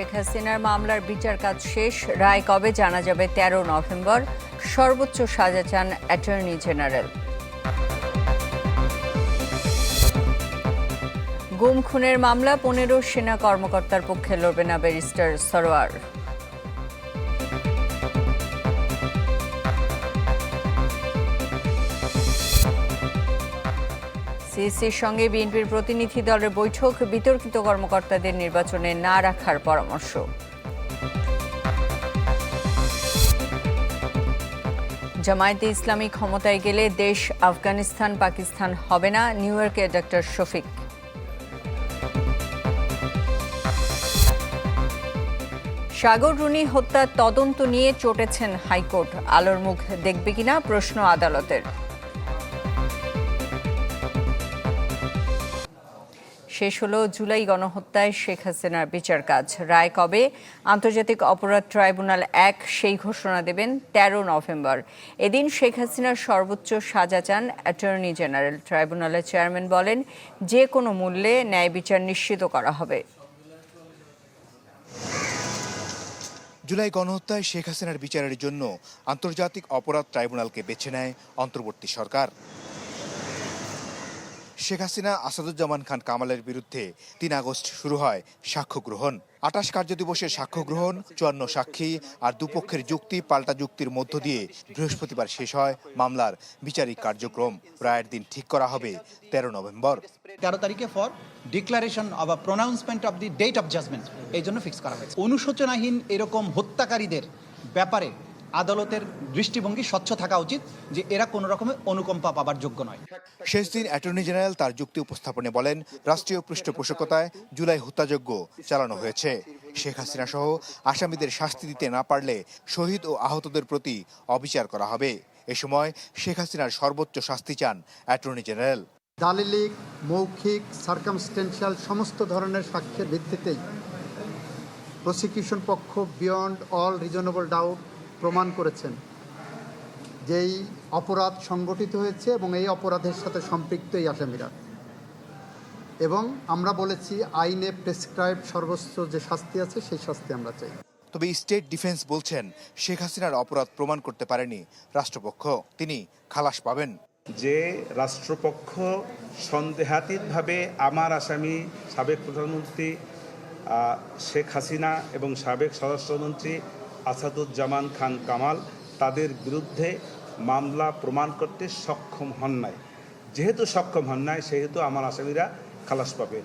শেখ হাসিনার মামলার বিচার কাজ শেষ। রায় কবে জানা যাবে? তেরো নভেম্বর। সর্বোচ্চ সাজা চান অ্যাটর্নি জেনারেল। গুম, খুনের মামলা, পনেরো সেনা কর্মকর্তার পক্ষে লড়বে না ব্যারিস্টার সরোয়ার। সিএসির সঙ্গে বিএনপির প্রতিনিধি দলের বৈঠক, বিতর্কিত কর্মকর্তাদের নির্বাচনে না রাখার পরামর্শ। জামায়াতে ইসলামী ক্ষমতায় গেলে দেশ আফগানিস্তান, পাকিস্তান হবে না, নিউ ইয়র্কে ডক্টর শফিক। সাগর রুনি হত্যার তদন্ত নিয়ে চটেছেন হাইকোর্ট। আলোর মুখ দেখবে কিনা প্রশ্ন আদালতের। শেষ হলো জুলাই গণহত্যায় শেখ হাসিনার বিচার কাজ। রায় কবে? আন্তর্জাতিক অপরাধ ট্রাইব্যুনাল এক, সেই ঘোষণা দেবেন তেরো নভেম্বর। এদিন শেখ হাসিনার সর্বোচ্চ সাজা চান অ্যাটর্নি জেনারেল। ট্রাইব্যুনালের চেয়ারম্যান বলেন, যে কোনো মূল্যে ন্যায় বিচার নিশ্চিত করা হবে। জুলাই গণহত্যায় শেখ হাসিনার বিচারের জন্য আন্তর্জাতিক অপরাধ ট্রাইব্যুনালকে বেছে নেয় অন্তর্বর্তী সরকার। শেখ হাসিনা, আসাদুজ্জামান খান কামালের বিরুদ্ধে তিন আগস্ট শুরু হয় সাক্ষ্য গ্রহণ। আটাশ কার্যদিবসে সাক্ষ্য গ্রহণ, চুয়ান্ন সাক্ষী আর দুপক্ষের যুক্তি, পাল্টা যুক্তির মধ্য দিয়ে বৃহস্পতিবার শেষ হয় মামলার বিচারিক কার্যক্রম। রায়ের দিন ঠিক করা হবে তেরো নভেম্বর। তেরো তারিখে for declaration of pronouncement of the date of judgement এই জন্য ফিক্স করা হয়েছে। অনুশোচনাহীন এরকম হত্যাকারীদের ব্যাপারে আদালতের দৃষ্টিভঙ্গি স্বচ্ছ থাকা উচিত যে এরা কোনো রকমের অনুকম্পা পাবার যোগ্য নয়। শেষ দিন অ্যাটর্নি জেনারেল তার যুক্তি উপস্থাপনে বলেন রাষ্ট্রীয় পৃষ্ঠপোষকতায় জুলাই হত্যাযজ্ঞ চালানো হয়েছে। শেখ হাসিনা সহ আসামিদের শাস্তি দিতে না পারলে শহীদ ও আহতদের প্রতি অবিচার করা হবে। এ সময় শেখ হাসিনার সর্বোচ্চ শাস্তি চান অ্যাটর্নি জেনারেল। দালিলিক মৌখিক সার্কামস্টেন্সিয়াল সমস্ত ধরনের সাক্ষ্যের ভিত্তিতেই প্রসিকিউশন পক্ষ বিয়ন্ড অল রিজনেবল ডাউট প্রমাণ করেছেন যেই অপরাধ সংগঠিত হয়েছে এবং এই অপরাধের সাথে সম্পৃক্ত এই আসামিরা। এবং আমরা বলেছি আইনে প্রেসক্রাইব সর্বোচ্চ যে শাস্তি আছে সেই শাস্তি আমরা চাই। তবে স্টেট ডিফেন্স বলছেন শেখ হাসিনার অপরাধ প্রমাণ করতে পারেনি রাষ্ট্রপক্ষ। তিনি খালাস পাবেন। যে রাষ্ট্রপক্ষ সন্দেহাতীতভাবে আমার আসামি সাবেক প্রধানমন্ত্রী শেখ হাসিনা এবং সাবেক স্বরাষ্ট্রমন্ত্রী আসাদুজ্জামান খান কামাল তাদের বিরুদ্ধে মামলা প্রমাণ করতে সক্ষম হন নাই যেহেতু সক্ষম হন নাই সেহেতু আমার আসামিরা খালাস পাবে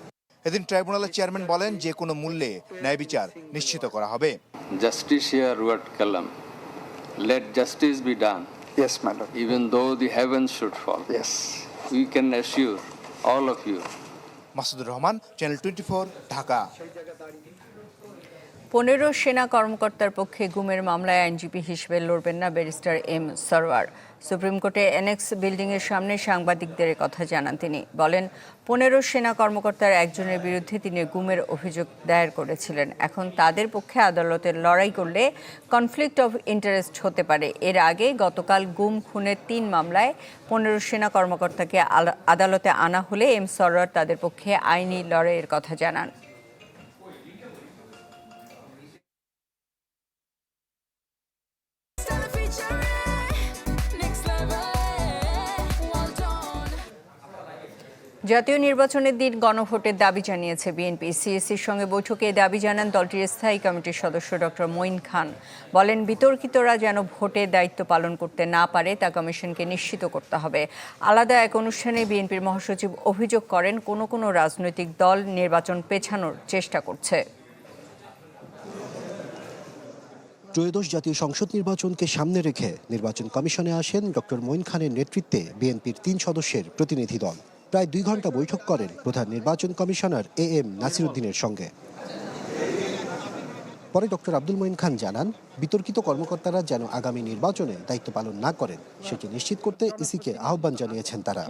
এদিন ট্রাইব্যুনালের চেয়ারম্যান বলেন যে কোনো মূল্যে ন্যায় বিচার নিশ্চিত করা হবে Justicia Ruat Kalam. Let justice be done, Yes, my lord. even though the heavens should fall. Yes. We can assure all of you Masudur Rahman channel twenty Dhaka পনেরো সেনা কর্মকর্তার পক্ষে গুমের মামলায় আইনজীবী হিসেবে লড়বেন না ব্যারিস্টার এম সরওয়ার। সুপ্রিম কোর্টে এনএক্স বিল্ডিংয়ের সামনে সাংবাদিকদের কথা জানান তিনি। বলেন, পনেরো সেনা কর্মকর্তার একজনের বিরুদ্ধে তিনি গুমের অভিযোগ দায়ের করেছিলেন। এখন তাদের পক্ষে আদালতের লড়াই করলে কনফ্লিক্ট অফ ইন্টারেস্ট হতে পারে। এর আগে গতকাল গুম, খুনের তিন মামলায় পনেরো সেনা কর্মকর্তাকে আদালতে আনা হলে এম সরওয়ার তাদের পক্ষে আইনি লড়াইয়ের কথা জানান। জাতীয় নির্বাচনের দিন গণভোটের দাবি জানিয়েছে বিএনপি। সিএসির সঙ্গে বৈঠকে দাবি জানান দলটির স্থায়ী কমিটির সদস্য ডক্টর মঈন খান। বলেন, বিতর্কিতরা যেন ভোটে দায়িত্ব পালন করতে না পারে, তা কমিশনকে নিশ্চিত করতে হবে। আলাদা এক অনুষ্ঠানে বিএনপির মহাসচিব অভিযোগ করেন, কোনো কোনো রাজনৈতিক দল নির্বাচন পেছানোর চেষ্টা করছে। ত্রয়োদশ জাতীয় সংসদ নির্বাচনকে সামনে রেখে নির্বাচন কমিশনে আসেন ডক্টর মঈন খানের নেতৃত্বে বিএনপির তিন সদস্যের প্রতিনিধি দল। প্রায় দুই ঘণ্টা বৈঠক করেন প্রধান নির্বাচন কমিশনার এ এম নাসিরুদ্দিনের সঙ্গে। পরে ডক্টর আব্দুল মঈন খান জানান, বিতর্কিত কর্মকর্তারা যেন আগামী নির্বাচনে দায়িত্ব পালন না করেন, সেটি নিশ্চিত করতে ইসিকে আহ্বান জানিয়েছেন তারা।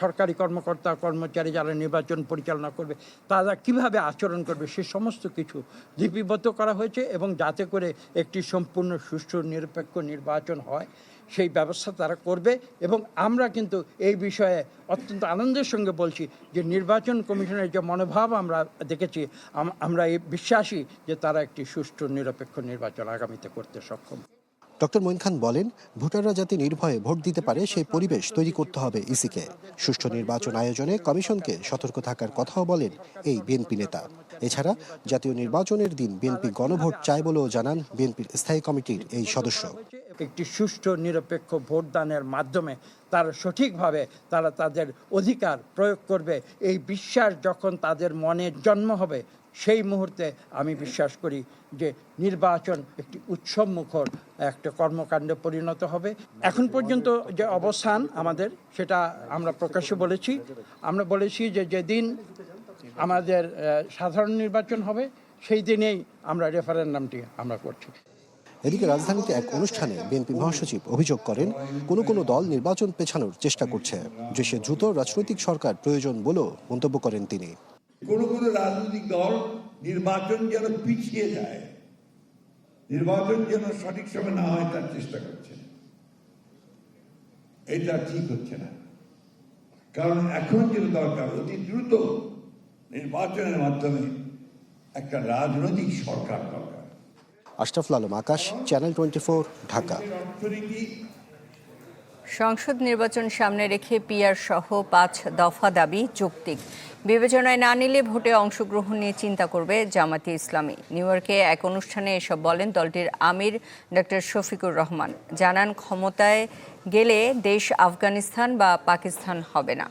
সরকারি কর্মকর্তা, কর্মচারী যারা নির্বাচন পরিচালনা করবে, তারা কীভাবে আচরণ করবে সে সমস্ত কিছু লিপিবদ্ধ করা হয়েছে এবং যাতে করে একটি সম্পূর্ণ সুষ্ঠু, নিরপেক্ষ নির্বাচন হয়। সেই ব্যবস্থা তারা করবে এবং আমরা কিন্তু এই বিষয়ে অত্যন্ত আনন্দের সঙ্গে বলছি যে নির্বাচন কমিশনের যে মনোভাব আমরা দেখেছি, আম- আমরা এই বিশ্বাসী যে তারা একটি সুষ্ঠু, নিরপেক্ষ নির্বাচন আগামীতে করতে সক্ষম। ডক্টর মঈন খান বলেন, ভোটাররা যাতে নির্ভয়ে ভোট দিতে পারে, সেই পরিবেশ তৈরি করতে হবে ইসিকে। সুষ্ঠু নির্বাচন আয়োজনে কমিশনকে সতর্ক থাকার কথাও বলেন এই বিএনপি নেতা। এছাড়া, জাতীয় নির্বাচনের দিন বিএনপি গণভোট চায় বলেও জানান বিএনপির স্থায়ী কমিটির এই সদস্য। একটি সুষ্ঠু, নিরপেক্ষ ভোটদানের মাধ্যমে তারা সঠিকভাবে তারা তাদের অধিকার প্রয়োগ করবে। এই বিশ্বাস যখন তাদের মনে জন্ম হবে সেই মুহূর্তে আমি বিশ্বাস করি যে নির্বাচন একটি উৎসব মুখর, একটা কর্মকাণ্ডে পরিণত হবে। এখন পর্যন্ত যে অবস্থান আমাদের, সেটা আমরা প্রকাশ্যে বলেছি। আমরা বলেছি যে যেদিন আমাদের সাধারণ নির্বাচন হবে, সেই দিনেই আমরা রেফারেন্ডামটি আমরা করছি। এদিকে রাজধানীতে এক অনুষ্ঠানে বিএনপি মহাসচিব অভিযোগ করেন, কোনো কোনো দল নির্বাচন পেছানোর চেষ্টা করছে দেশে দ্রুত রাজনৈতিক সরকার প্রয়োজন বলেও মন্তব্য করেন তিনি। কোনো কোনো রাজনৈতিক দল নির্বাচন যেন পিছিয়ে যায় নির্বাচন যেন সঠিক সময় না হয় তার চেষ্টা করছে। এটা ঠিক হচ্ছে না। কারণ এখন যেটা দরকার অতি দ্রুত নির্বাচনের মাধ্যমে একটা রাজনৈতিক সরকার দরকার। Ashraful Alam Akash channel twenty four Dhaka. সংসদ নির্বাচন সামনে রেখে পিয়ার সহ পাঁচ দফা দাবি যৌক্তিক। বিবেচনায় না নিলে ভোটে অংশগ্রহণ নিয়ে চিন্তা করবে জামাতি ইসলামী। নিউ ইয়র্কে এক অনুষ্ঠানে এসব বলেন দলটির আমির ডক্টর শফিকুর রহমান। জানান ক্ষমতায় গেলে দেশ আফগানিস্তান বা পাকিস্তান হবে না।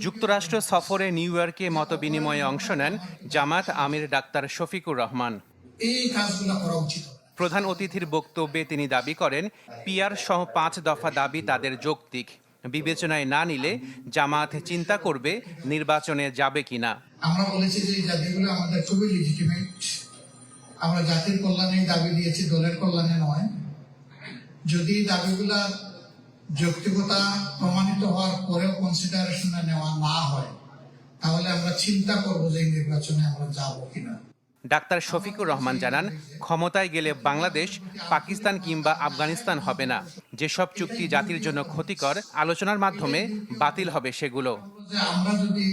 যুক্তরাষ্ট্র সফরে নিউ ইয়র্কে মত বিনিময়ে অংশ নেন জামাত আমির ডাক্তার শফিকুর রহমান। এই কাজগুলো করা উচিত। প্রধান অতিথির বক্তব্যে তিনি দাবি করেন পিয়ার সহ পাঁচ দফা দাবি তাদের যৌক্তিক। বিবেচনায় না নিলে জামাত চিন্তা করবে নির্বাচনে যাবে কিনা। আমরা বলেছি যে দাবিগুলো আমাদের খুবই লিজিটিমেট আমরা জাতির কল্যাণে দাবি দিয়েছি, দলের কল্যাণে নয়। যদি দাবিগুলা যৌক্তিকতা প্রমাণিত হওয়ার পরেও কনসিডারেশনে নেওয়া না হয়, তাহলে আমরা চিন্তা করব যে নির্বাচনে আমরা যাব কিনা। ডাক্তার শফিকুর রহমান জানান, ক্ষমতায় গেলে বাংলাদেশ, পাকিস্তান কিংবা আফগানিস্তান হবে না। যেসব চুক্তি জাতির জন্য ক্ষতিকর, আলোচনার মাধ্যমে বাতিল হবে সেগুলো। আমরা যদি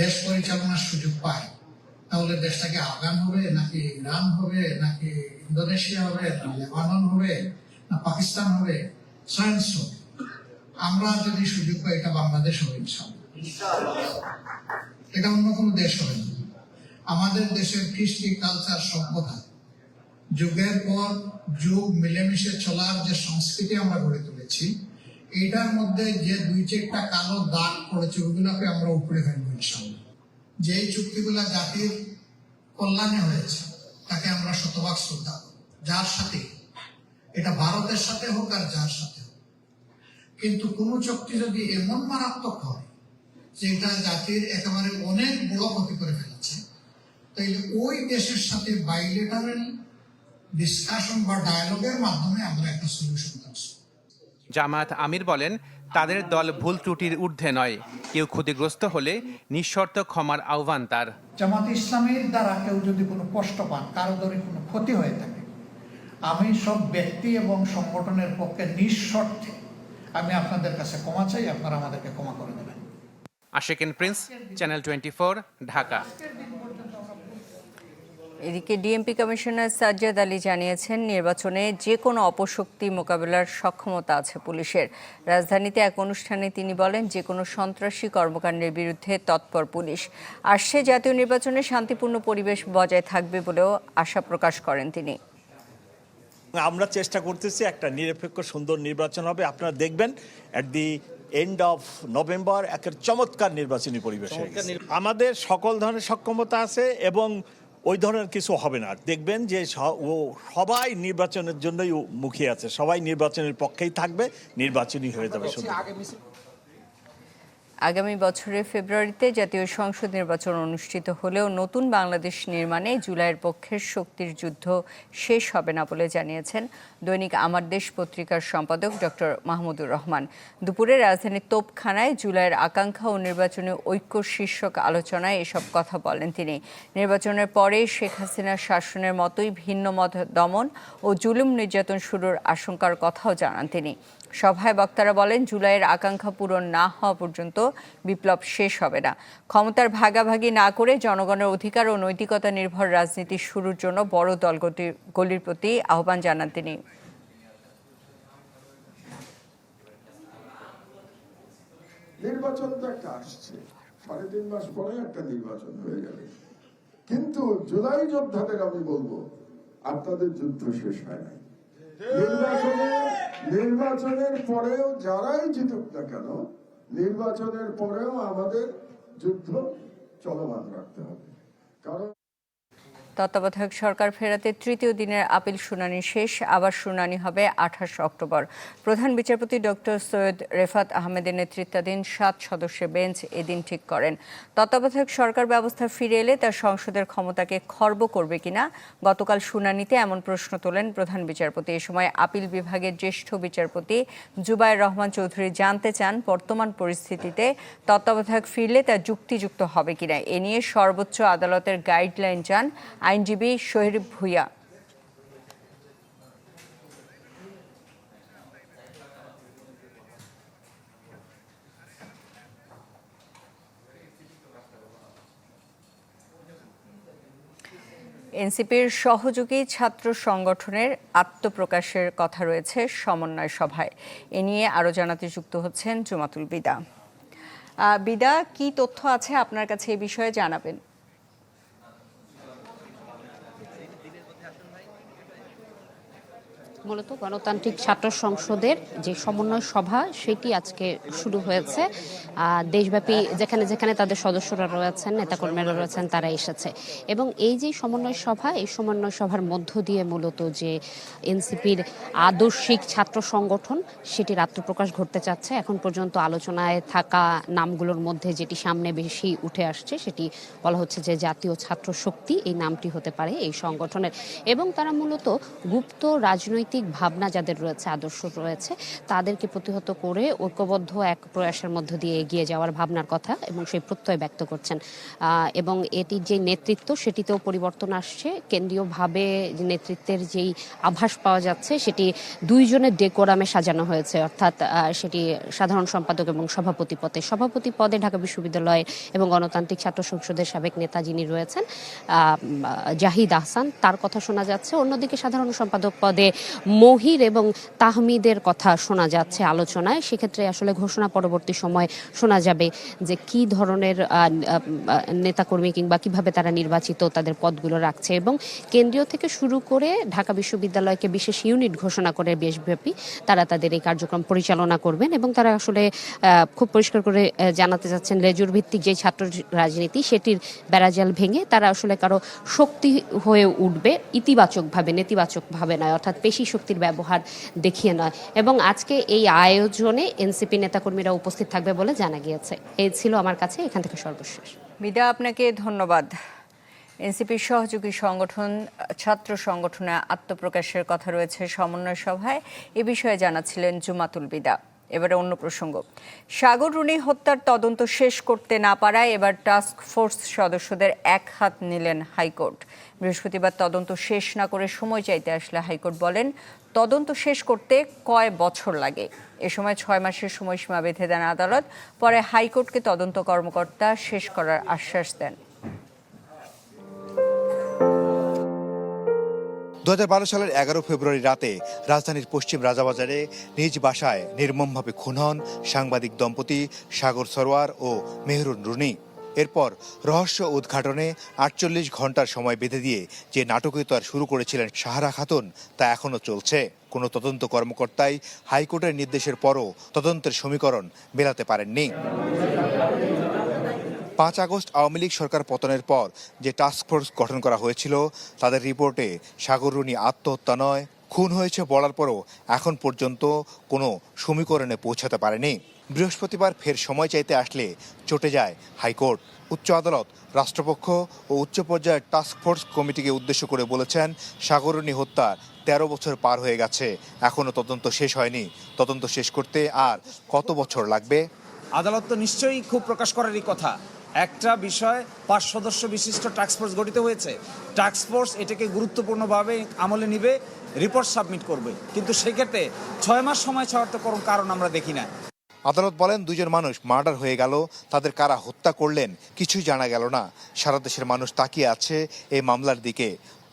দেশ পরিচালনার সুযোগ পাই, তাহলে দেশটাকে আফগান হবে, নাকি ইরান হবে, নাকি ইন্দোনেশিয়া হবে, না লেবানন হবে, না পাকিস্তান হবে? সায়েন্স হবে আমরা যদি সুযোগ পাই, এটা বাংলাদেশ হবে এটা অন্য কোনো দেশ হবে না। আমাদের দেশের কৃষ্টি কালচার সভ্যতা। যুগের পর যুগ মিলেমিশে চলার যে সংস্কৃতি আমরা গড়ে তুলেছি এইটার মধ্যে যে দুই চারটা কালো দাগ পড়েছে, ওগুলোকে আমরা উপরে ফেলব ইনশাল্লাহ যেই চুক্তিগুলা জাতির কল্যাণে হয়েছে, তাকে আমরা শতভাগ শ্রদ্ধা যার সাথে, এটা ভারতের সাথে হোক আর যার সাথে হোক। কিন্তু কোন চুক্তি যদি এমন মারাত্মক হয় যেটা জাতির একেবারে অনেক বড় ক্ষতি করে ফেলেছে তাইলে ওই দেশের সাথে বাইলেটারাল ডিসকাশন বা ডায়ালগের মাধ্যমে আমরা একটা সলিউশন আসব জামায়াত আমির বলেন তাদের দল ভুল ত্রুটির ঊর্ধ্বে নয়। কেউ ক্ষতিগ্রস্ত হলে নিঃশর্ত ক্ষমার আহ্বান তার। জামাত ইসলামের দ্বারা কেউ যদি কোনো কষ্ট পান কারও ধরে কোনো ক্ষতি হয়ে থাকে আমি সব ব্যক্তি এবং সংগঠনের পক্ষে নিঃশর্তে আমি আপনাদের কাছে ক্ষমা চাই আপনারা আমাদেরকে ক্ষমা করে দেবেন। Asheken Prince channel twenty Dhaka. এদিকে ডিএমপি কমিশনার সাজ্জাদ আলী জানিয়েছেন নির্বাচনে যে কোনো অপশক্তি মোকাবেলার সক্ষমতা আছে পুলিশের। রাজধানীতে এক অনুষ্ঠানে তিনি বলেন যে কোনো সন্ত্রাসী কর্মকাণ্ডের বিরুদ্ধে তৎপর পুলিশ। আসছে জাতীয় নির্বাচনে শান্তিপূর্ণ পরিবেশ বজায় থাকবে বলেও আশা প্রকাশ করেন তিনি। আমরা চেষ্টা করতেছি একটা নিরপেক্ষ সুন্দর নির্বাচন হবে। আপনারা দেখবেন at the end of November একের চমৎকার নির্বাচনী পরিবেশ আমাদের সকল ধরনের সক্ষমতা আছে এবং ওই ধরনের কিছু হবে না। দেখবেন যে ও সবাই নির্বাচনের জন্যই মুখিয়ে আছে। সবাই নির্বাচনের পক্ষেই থাকবে নির্বাচনই হয়ে যাবে শুধু আগামী বছরের ফেব্রুয়ারিতে জাতীয় সংসদ নির্বাচন অনুষ্ঠিত হলেও নতুন বাংলাদেশ নির্মাণে জুলাইয়ের পক্ষের শক্তির যুদ্ধ শেষ হবে না বলে জানিয়েছেন দৈনিক আমার দেশ পত্রিকার সম্পাদক ডক্টর মাহমুদুর রহমান। দুপুরে রাজধানীর তোপখানায় জুলাইয়ের আকাঙ্ক্ষা ও নির্বাচনে ঐক্য শীর্ষক আলোচনায় এসব কথা বলেন তিনি। নির্বাচনের পরে শেখ হাসিনার শাসনের মতোই ভিন্ন মত দমন ও জুলুম নির্যাতন শুরুর আশঙ্কার কথাও জানান তিনি। সভায় বক্তারা বলেন, জুলাইয়ের আকাঙ্ক্ষা পূরণ না হওয়া পর্যন্ত বিপ্লব শেষ হবে না। ক্ষমতার ভাগাভাগি না করে জনগণের অধিকার ও নৈতিকতা নির্ভর রাজনীতি শুরুর জন্য বড় দলগতির প্রতি আহ্বান জানান তিনি। নির্বাচন তো একটা আসছে। সাড়ে তিন মাস পরে একটা নির্বাচন হয়ে যাবে কিন্তু জুলাই যোদ্ধাদের আমি বলব, আপনাদের যুদ্ধ শেষ হয় নাই। নির্বাচনের নির্বাচনের পরেও যারাই জিতুক না কেন, নির্বাচনের পরেও আমাদের যুদ্ধ চলমান রাখতে হবে। কারণ তত্ত্বাবধায়ক সরকার ফেরাতে তৃতীয় দিনের আপিল শুনানি শেষ, আবার শুনানি হবে আঠাশ অক্টোবর। প্রধান বিচারপতি ডক্টর সৈয়দ রেফাত আহমেদের নেতৃত্বাধীন সাত সদস্যের বেঞ্চ এদিন ঠিক করেন। তত্ত্বাবধায়ক সরকার ব্যবস্থা ফিরে এলে তার সংসদের ক্ষমতাকে খর্ব করবে কিনা, গতকাল শুনানিতে এমন প্রশ্ন তোলেন প্রধান বিচারপতি। এ সময় আপিল বিভাগের জ্যেষ্ঠ বিচারপতি জুবায়ের রহমান চৌধুরী জানতে চান বর্তমান পরিস্থিতিতে তত্ত্বাবধায়ক ফিরলে তা যুক্তিযুক্ত হবে কিনা। এ নিয়ে সর্বোচ্চ আদালতের গাইডলাইন চান আইনজীবী শহীদ ভুইয়া। এনসিপির সহযোগী ছাত্র সংগঠনের আত্মপ্রকাশের কথা রয়েছে সমন্বয় সভায়। এ নিয়ে আরও জানাতে যুক্ত হচ্ছেন জুমাতুল বিদা। বিদা, কি তথ্য আছে আপনার কাছে এ বিষয়ে জানাবেন? মূলত গণতান্ত্রিক ছাত্র সংসদের যে সমন্বয় সভা, সেটি আজকে শুরু হয়েছে। দেশব্যাপী যেখানে যেখানে তাদের সদস্যরা রয়েছেন, নেতাকর্মীরা রয়েছেন, তারা এসেছে। এবং এই যে সমন্বয় সভা, এই সমন্বয় সভার মধ্য দিয়ে মূলত যে এনসিপির আদর্শিক ছাত্র সংগঠন সেটির আত্মপ্রকাশ ঘটতে চাচ্ছে। এখন পর্যন্ত আলোচনায় থাকা নামগুলোর মধ্যে যেটি সামনে বেশি উঠে আসছে, সেটি বলা হচ্ছে যে জাতীয় ছাত্র শক্তি, এই নামটি হতে পারে এই সংগঠনের। এবং তারা মূলত গুপ্ত রাজনৈতিক ভাবনা যাদের রয়েছে, আদর্শ রয়েছে, তাদেরকে প্রতিহত করে ঐক্যবদ্ধ এক প্রয়াসের মধ্য দিয়ে এগিয়ে যাওয়ার ভাবনার কথা এবং সেই প্রত্যয় ব্যক্ত করছেন। এবং এটির যে নেতৃত্ব, সেটিতেও পরিবর্তন আসছে। কেন্দ্রীয়ভাবে নেতৃত্বের যেই আভাস পাওয়া যাচ্ছে, সেটি দুইজনের ডেকোরামে সাজানো হয়েছে। অর্থাৎ সেটি সাধারণ সম্পাদক এবং সভাপতি পদে। সভাপতি পদে ঢাকা বিশ্ববিদ্যালয় এবং গণতান্ত্রিক ছাত্র সংসদের সাবেক নেতা যিনি রয়েছেন জাহিদ আহসান, তার কথা শোনা যাচ্ছে। অন্যদিকে সাধারণ সম্পাদক পদে মহির এবং তাহমিদের কথা শোনা যাচ্ছে আলোচনায়। সেক্ষেত্রে আসলে ঘোষণা পরবর্তী সময় শোনা যাবে যে কি ধরনের নেতাকর্মী কিংবা কীভাবে তারা নির্বাচিত তাদের পদগুলো রাখছে এবং কেন্দ্রীয় থেকে শুরু করে ঢাকা বিশ্ববিদ্যালয়কে বিশেষ ইউনিট ঘোষণা করে দেশব্যাপী তারা তাদের এই কার্যক্রম পরিচালনা করবেন এবং তারা আসলে খুব পরিষ্কার করে জানাতে চাচ্ছেন লেজুর ভিত্তিক যে ছাত্র রাজনীতি সেটির বেড়াজাল ভেঙে তারা আসলে কারও শক্তি হয়ে উঠবে ইতিবাচকভাবে, নেতিবাচকভাবে নয়, অর্থাৎ পেশি শক্তির ব্যবহার দেখিয়ে নয়। এবং আজকে এই আয়োজনে এনসিপি নেতাকর্মীরা উপস্থিত থাকবে বলে জানা গিয়েছে। এই ছিল আমার কাছে, এখান থেকে সর্বশেষ। বিদা আপনাকে ধন্যবাদ। এনসিপির সহযোগী সংগঠন, ছাত্র সংগঠনে আত্মপ্রকাশের কথা রয়েছে সমন্বয় সভায়। এ বিষয়ে জানাচ্ছিলেন জুমাতুল বিদা। এবারে অন্য প্রসঙ্গ। সাগর, রুনি হত্যার তদন্ত শেষ করতে না পারায় এবার টাস্ক ফোর্স সদস্যদের এক হাত নিলেন হাইকোর্ট। বৃহস্পতিবার তদন্ত শেষ না করে সময় চাইতে আসলে হাইকোর্ট বলেন, তদন্ত শেষ করতে কয় বছর লাগে? এ সময় ছয় মাসের সময়সীমা বেঁধে দেন আদালত, পরে হাইকোর্টকে তদন্ত কর্মকর্তা শেষ করার আশ্বাস দেন। দু হাজার বারো সালের এগারো ফেব্রুয়ারি রাতে রাজধানীর পশ্চিম রাজাবাজারে নিজ বাসায় নির্মমভাবে খুন হন সাংবাদিক দম্পতি সাগর সরোয়ার ও মেহরুন রুনি। এরপর রহস্য উদ্ঘাটনে আটচল্লিশ ঘণ্টার সময় বেঁধে দিয়ে যে নাটকীয়তার শুরু করেছিলেন সাহারা খাতুন, তা এখনও চলছে। কোনো তদন্ত কর্মকর্তাই হাইকোর্টের নির্দেশের পরও তদন্তের সমীকরণ মেলাতে পারেননি। পাঁচ আগস্ট আওয়ামী লীগ সরকার পতনের পর যে টাস্কফোর্স গঠন করা হয়েছিল, তাদের রিপোর্টে সাগররুনি আত্মহত্যা নয়, খুন হয়েছে বলার পরও এখন পর্যন্ত কোনো সমীকরণে পৌঁছাতে পারেনি। বৃহস্পতিবার ফের সময় চাইতে আসলে চটে যায় হাইকোর্ট। উচ্চ আদালত, রাষ্ট্রপক্ষ ও উচ্চ পর্যায়ের টাস্কফোর্স কমিটিকে উদ্দেশ্য করে বলেছেন সাগরণী হত্যার তেরো বছর পার হয়ে গেছে এখনও তদন্ত শেষ হয়নি। তদন্ত শেষ করতে আর কত বছর লাগবে? আদালত তো নিশ্চয়ই খুব প্রকাশ করারই কথা। একটা বিষয়, পাঁচ সদস্য বিশিষ্ট টাস্কফোর্স গঠিত হয়েছে। টাস্কফোর্স এটাকে গুরুত্বপূর্ণভাবে আমলে নিবে রিপোর্ট সাবমিট করবে। কিন্তু সেক্ষেত্রে ছয় মাস সময় ছাড়ার তো কোনো কারণ আমরা দেখি না। আদালত বলেন, দুজন মানুষ মার্ডার হয়ে গেল, তাদের কারা হত্যা করলেন কিছুই জানা গেল না। সারা দেশের মানুষ তাকিয়ে আছে এই মামলার দিকে।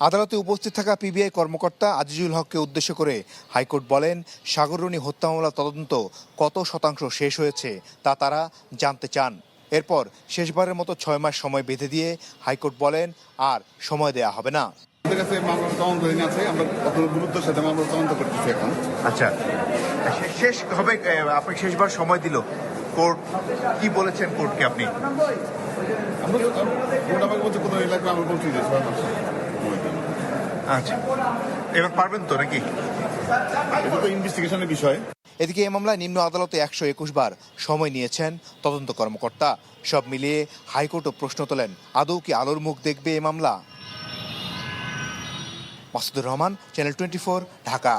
আদালতে উপস্থিত থাকা পিবিআই কর্মকর্তা আজিজুল হককে উদ্দেশ্য করে হাইকোর্ট বলেন সাগররণী হত্যা মামলা তদন্ত কত শতাংশ শেষ হয়েছে তা তারা জানতে চান। এরপর শেষবারের মতো ছয় মাস সময় বেঁধে দিয়ে হাইকোর্ট বলেন আর সময় দেয়া হবে না। আমাদের কাছে মামলার তদন্ত আছে আমরা অত গুরুত্বের সাথে তদন্ত করতেছি এখন। আচ্ছা শেষ হবে আপনি শেষবার সময় দিল। কোর্ট কি বলেছেন কোর্টকে আপনি? আমরা কোর্ট আমাকে বলছে কোনো এলাকা আমরা বলছি যে ছয় মাস আচ্ছা এবার পারবেন তো নাকি? এটা তো ইনভেস্টিগেশনের বিষয়। এদিকে এই মামলায় নিম্ন আদালতে একশো একুশ বার সময় নিয়েছেন তদন্ত কর্মকর্তা। সব মিলিয়ে হাইকোর্টও প্রশ্ন তোলেন, আদৌ কি আলোর মুখ দেখবে এই মামলা? Masudur Rahman channel twenty four Dhaka.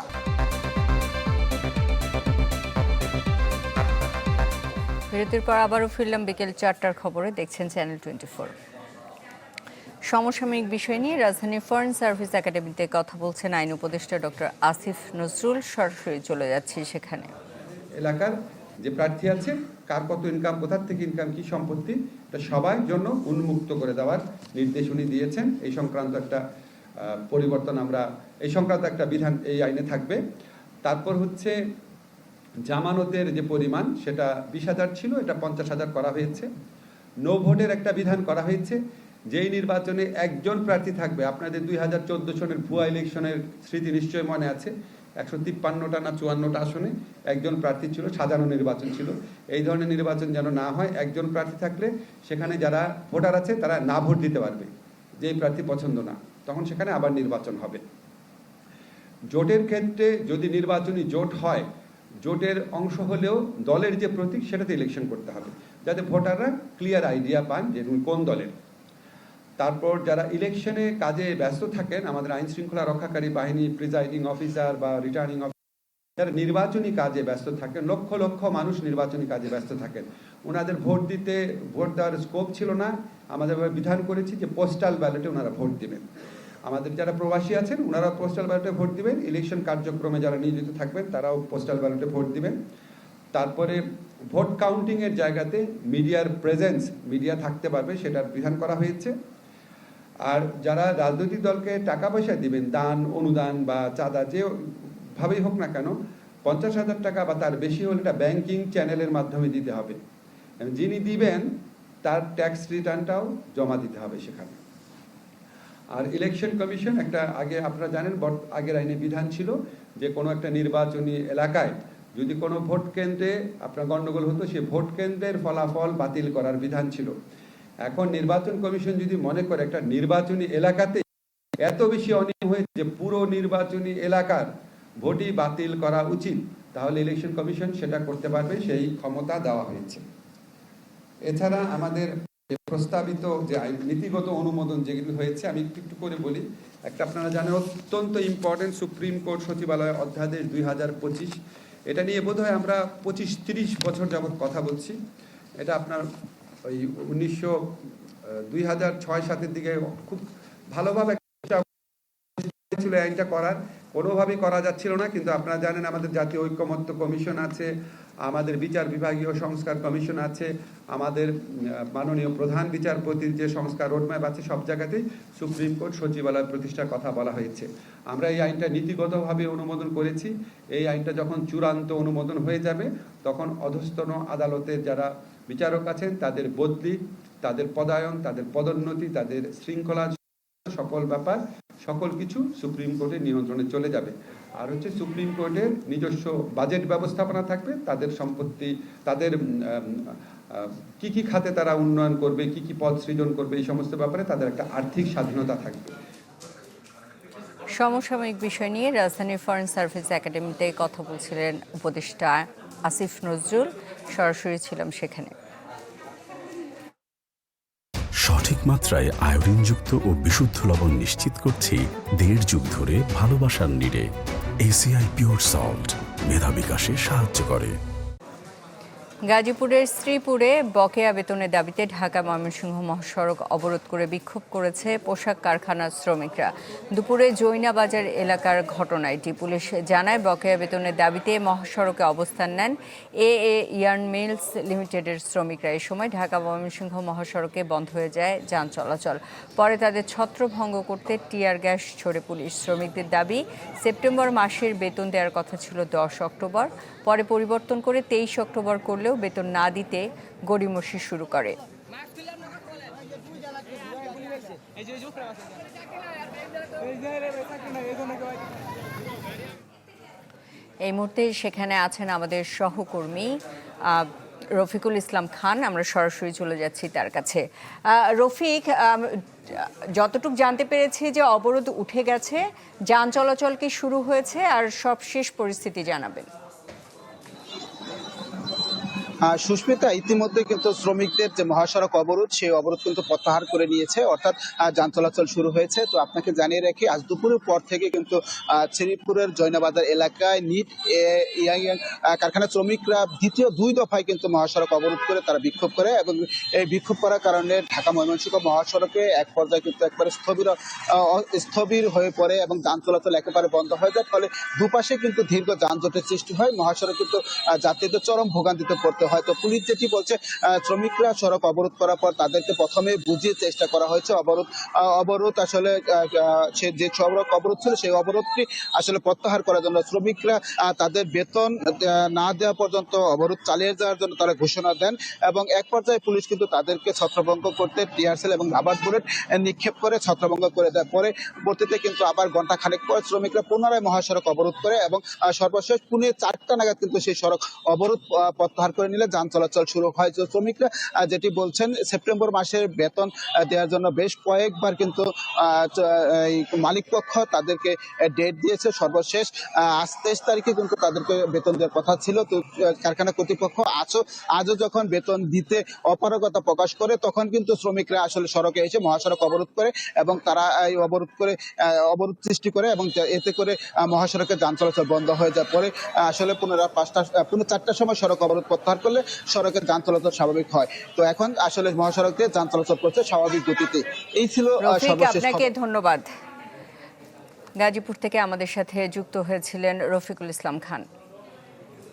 বিরতির পর আবারও ফিরলাম বিকেল চারটার খবরে, দেখছেন চ্যানেল টোয়েন্টি সমসাময়িক বিষয় নিয়ে রাজধানীর ফরেন সার্ভিস একাডেমিতে কথা বলছেন আইন উপদেষ্টা ডক্টর আসিফ নজরুল। সরাসরি চলে যাচ্ছি সেখানে। এলাকার যে প্রার্থী আছে, কার কত ইনকাম কোথার থেকে ইনকাম কি সম্পত্তি, এটা সবার জন্য উন্মুক্ত করে দেওয়ার নির্দেশ উনি দিয়েছেন। এই সংক্রান্ত একটা পরিবর্তন আমরা, এই সংক্রান্ত একটা বিধান এই আইনে থাকবে। তারপর হচ্ছে জামানতের যে পরিমাণ, সেটা বিশ হাজার ছিল, এটা পঞ্চাশ হাজার করা হয়েছে। নো ভোটের একটা বিধান করা হয়েছে। যেই নির্বাচনে একজন প্রার্থী থাকবে, আপনাদের দুই হাজার চোদ্দ সনের ভুয়া ইলেকশনের স্মৃতি নিশ্চয় মনে আছে। একশো তিপ্পান্নটা না চুয়ান্নটা আসনে একজন প্রার্থী ছিল, সাজানো নির্বাচন ছিল। এই ধরনের নির্বাচন যেন না হয়, একজন প্রার্থী থাকলে সেখানে যারা ভোটার আছে তারা না ভোট দিতে পারবে, যেই প্রার্থী পছন্দ না, তখন সেখানে আবার নির্বাচন হবে। জোটের ক্ষেত্রে যদি নির্বাচনী জোট হয়, জোটের অংশ হলেও দলের যে প্রতীক সেটাতে ইলেকশন করতে হবে, যাতে ভোটাররা ক্লিয়ার আইডিয়া পান যে কোন দলের। তারপর যারা ইলেকশনে কাজে ব্যস্ত থাকেন, আমাদের আইন শৃঙ্খলা রক্ষাকারী বাহিনী, প্রিজাইডিং অফিসার বা রিটার্নিং অফিসার যারা নির্বাচনী কাজে ব্যস্ত থাকেন, লক্ষ লক্ষ মানুষ নির্বাচনী কাজে ব্যস্ত থাকেন। ওনাদের ভোট দিতে ভোট দেওয়ার স্কোপ ছিল না। আমাদের বিধান করেছি যে পোস্টাল ব্যালটে ওনারা ভোট দিবেন। আমাদের যারা প্রবাসী আছেন ওনারা পোস্টাল ব্যালটে ভোট দিবেন। ইলেকশন কার্যক্রমে যারা নিয়োজিত থাকবেন, তারাও পোস্টাল ব্যালটে ভোট দিবেন। তারপরে ভোট কাউন্টিংয়ের জায়গাতে মিডিয়ার প্রেজেন্স মিডিয়া থাকতে পারবে, সেটার বিধান করা হয়েছে। আর যারা রাজনৈতিক দলকে টাকা পয়সা দিবেন, দান, অনুদান বা চাঁদা যে ভাবেই হোক না কেন, পঞ্চাশ হাজার টাকা বা তার বেশি হলে এটা ব্যাংকিং চ্যানেলের মাধ্যমে দিতে হবে। যিনি দিবেন, তার ট্যাক্স রিটার্নটাও জমা দিতে হবে সেখানে। আর ইলেকশন কমিশন একটা আগে আপনারা জানেন আগের আইনে বিধান ছিল যে কোনো একটা নির্বাচনী এলাকায় যদি কোনো ভোট কেন্দ্রে আপনার গন্ডগোল হতো, সে ভোট কেন্দ্রের ফলাফল বাতিল করার বিধান ছিল। এখন নির্বাচন কমিশন যদি মনে করে একটা নির্বাচনী এলাকাতে এত বেশি অনিয়ম হয়েছে যে পুরো নির্বাচনী এলাকার ভোটই বাতিল করা উচিত, তাহলে ইলেকশন কমিশন সেটা করতে পারবে, সেই ক্ষমতা দেওয়া হয়েছে। এছাড়া আমাদের প্রস্তাবিত যে নীতিগত অনুমোদন যেগুলি হয়েছে, আমি একটু একটু করে বলি। একটা আপনারা জানেন, অত্যন্ত ইম্পর্টেন্ট সুপ্রিম কোর্ট সচিবালয় অধ্যাদেশ দুই হাজার পঁচিশ। এটা নিয়ে বোধহয় আমরা পঁচিশ, তিরিশ বছর যাবৎ কথা বলছি। এটা আপনার ওই উনিশশো দুই হাজার ছয় সাতের দিকে খুব ভালোভাবে ছিল আইনটা করার। কোনোভাবেই করা যাচ্ছিল না, কিন্তু আপনারা জানেন আমাদের জাতীয় ঐক্যমত্য কমিশন আছে আমাদের বিচার বিভাগীয় সংস্কার কমিশন আছে, আমাদের মাননীয় প্রধান বিচারপতির যে সংস্কার রোডম্যাপ আছে সব জায়গাতেই সুপ্রিম কোর্ট সচিবালয় প্রতিষ্ঠার কথা বলা হয়েছে। আমরা এই আইনটা নীতিগতভাবে অনুমোদন করেছি। এই আইনটা যখন চূড়ান্ত অনুমোদন হয়ে যাবে, তখন অধস্তন আদালতের যারা বিচারক আছেন, তাদের বদলি, তাদের পদায়ন, তাদের পদোন্নতি, তাদের শৃঙ্খলা, সকল ব্যাপার, সকল কিছু সুপ্রিম কোর্টের নিয়ন্ত্রণে চলে যাবে। আর হচ্ছে সুপ্রিম কোর্টের নিজস্ব বাজেট ব্যবস্থাপনা থাকবে তাদের সম্পত্তি তাদের কি কি খাতে তারা উন্নয়ন করবে কি কি পদ সৃজন করবে এই সমস্ত ব্যাপারে তাদের একটা আর্থিক স্বাধীনতা থাকবে। সমসাময়িক বিষয় নিয়ে রাজধানীর ফরেন সার্ভিস একাডেমিতে কথা বলছিলেন উপদেষ্টা আসিফ নজরুল। সরাসরি ছিলাম সেখানে। সঠিক মাত্রায় আয়োডিনযুক্ত ও বিশুদ্ধ লবণ নিশ্চিত করছি দেড় যুগ ধরে ভালোবাসার নিরে। ACI pure salt. মেধা বিকাশে সাহায্য করে। গাজীপুরের শ্রীপুরে বকেয়া বেতনের দাবিতে ঢাকা ময়মনসিংহ মহাসড়ক অবরোধ করে বিক্ষোভ করেছে পোশাক কারখানার শ্রমিকরা। দুপুরে জৈনা বাজার এলাকার ঘটনা এটি পুলিশ জানায়, বকেয়া বেতনের দাবিতে মহাসড়কে অবস্থান নেন এ এ ইয়ার্ন মিলস লিমিটেডের শ্রমিকরা। এ সময় ঢাকা ময়মনসিংহ মহাসড়কে বন্ধ হয়ে যায় যান চলাচল। পরে তাদের ছত্রভঙ্গ করতে টিয়ার গ্যাস ছড়ে পুলিশ শ্রমিকদের দাবি, সেপ্টেম্বর মাসের বেতন দেওয়ার কথা ছিল দশ অক্টোবর। পরে পরিবর্তন করে তেইশ অক্টোবর করলেও বেতন না দিতে গড়িমসি শুরু করে। এই মুহূর্তে সেখানে আছেন আমাদের সহকর্মী রফিকুল ইসলাম খান। আমরা সরাসরি চলে যাচ্ছি তার কাছে। রফিক যতটুক জানতে পেরেছি যে অবরোধ উঠে গেছে, যান চলাচল কি শুরু হয়েছে, আর সব শেষ পরিস্থিতি জানাবেন। সুস্মিতা ইতিমধ্যে কিন্তু শ্রমিকদের যে মহাসড়ক অবরোধ সেই অবরোধ কিন্তু প্রত্যাহার করে নিয়েছে। অর্থাৎ যান চলাচল শুরু হয়েছে। তো আপনাকে জানিয়ে রাখি আজ দুপুরের পর থেকে কিন্তু শ্রীপুরের জৈনাবাজার এলাকায় নিট ইয়াং, শ্রমিকরা দ্বিতীয় দুই দফায় কিন্তু মহাসড়ক অবরোধ করে তারা বিক্ষোভ করে এবং এই বিক্ষোভ করার কারণে ঢাকা ময়মনসিংহ মহাসড়কে এক পর্যায়ে কিন্তু একবারে স্থবির স্থবির হয়ে পড়ে এবং যান চলাচল একেবারে বন্ধ হয়ে যায়। ফলে দুপাশে কিন্তু দীর্ঘ যানজটের সৃষ্টি হয়। মহাসড়ক কিন্তু যাত্রীদের চরম ভোগান্তিতে পড়তে হয়। তো পুলিশ যেটি বলছে শ্রমিকরা সড়ক অবরোধ করার পর তাদেরকে প্রথমে বুঝিয়ে চেষ্টা করা হয়েছে অবরোধ অবরোধ আসলে সে যে সড়ক অবরোধ ছিল সেই অবরোধটি আসলে প্রত্যাহার করার জন্য শ্রমিকরা তাদের বেতন না দেওয়া পর্যন্ত অবরোধ চালিয়ে যাওয়ার জন্য তারা ঘোষণা দেন এবং এক পর্যায়ে পুলিশ কিন্তু তাদেরকে ছত্রভঙ্গ করতে টিয়ারসেল এবং রাবার বুলেট নিক্ষেপ করে ছত্রভঙ্গ করে দেয়। পরে পরবর্তীতে কিন্তু আবার ঘণ্টা খানেক পর শ্রমিকরা পুনরায় মহাসড়ক অবরোধ করে এবং সর্বশেষ পুনে চারটা নাগাদ কিন্তু সেই সড়ক অবরোধ প্রত্যাহার করে নিলে যান চলাচল শুরু হয়। শ্রমিকরা যেটি বলছেন সেপ্টেম্বর মাসের বেতন দেওয়ার জন্য বেশ কয়েকবার কিন্তু আহ, চ- এই মালিক পক্ষ তাদেরকে ডেট দিয়েছে। সর্বশেষ আজ তেইশ তারিখে কিন্তু তাদেরকে বেতন দেওয়ার কথা ছিল। তো কারখানা কর্তৃপক্ষ আজও আজও যখন বেতন দিতে অপারগতা প্রকাশ করে তখন কিন্তু শ্রমিকরা আসলে সড়কে এসে মহাসড়ক অবরোধ করে এবং তারা এই অবরোধ করে অবরোধ সৃষ্টি করে এবং এতে করে মহাসড়কে যান চলাচল বন্ধ হয়ে যায় পরে আসলে পুনরায় পাঁচটা পুনে চারটার সময় সড়ক অবরোধ প্রত্যাহার করলে সড়কের যান চলাচল স্বাভাবিক হয়। তো এখন আসলে মহাসড়ক দিয়ে যান চলাচল করছে স্বাভাবিক গতিতে। এই ছিল আপনাকে ধন্যবাদ। গাজীপুর থেকে আমাদের সাথে যুক্ত হয়েছিলেন রফিকুল ইসলাম খান।